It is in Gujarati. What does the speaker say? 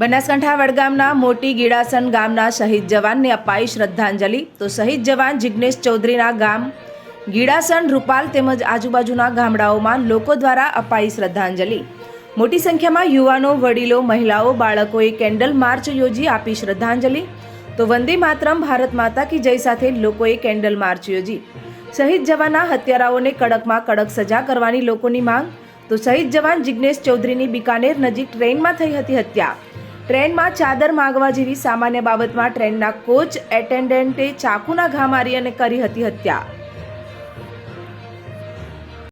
બનાસકાંઠા વડગામના મોટી ગીડાસન ગામના શહીદ જવાનને અપાઈ શ્રદ્ધાંજલિ. તો શહીદ જવાન જિગ્નેશ ચૌધરીના ગામ ગીડાસન, રૂપાલ તેમજ આજુબાજુના ગામડાઓમાં લોકો દ્વારા અપાઈ શ્રદ્ધાંજલિ. મોટી સંખ્યામાં યુવાનો, વડીલો, મહિલાઓ, બાળકોએ કેન્ડલ માર્ચ યોજી આપી શ્રદ્ધાંજલિ. તો વંદે માતરમ, ભારત માતા કી જય સાથે લોકોએ કેન્ડલ માર્ચ યોજી. શહીદ જવાનના હત્યારાઓને કડકમાં કડક સજા કરવાની લોકોની માંગ. તો શહીદ જવાન જિગ્નેશ ચૌધરીની બિકાનેર નજીક ટ્રેનમાં થઈ હતી હત્યા. ટ્રેનમાં ચાદર માગવા જેવી સામાન્ય બાબતમાં ટ્રેનના કોચ, એટેન્ડન્ટે ચાકુના ઘા મારી અને કરી હતી હત્યા.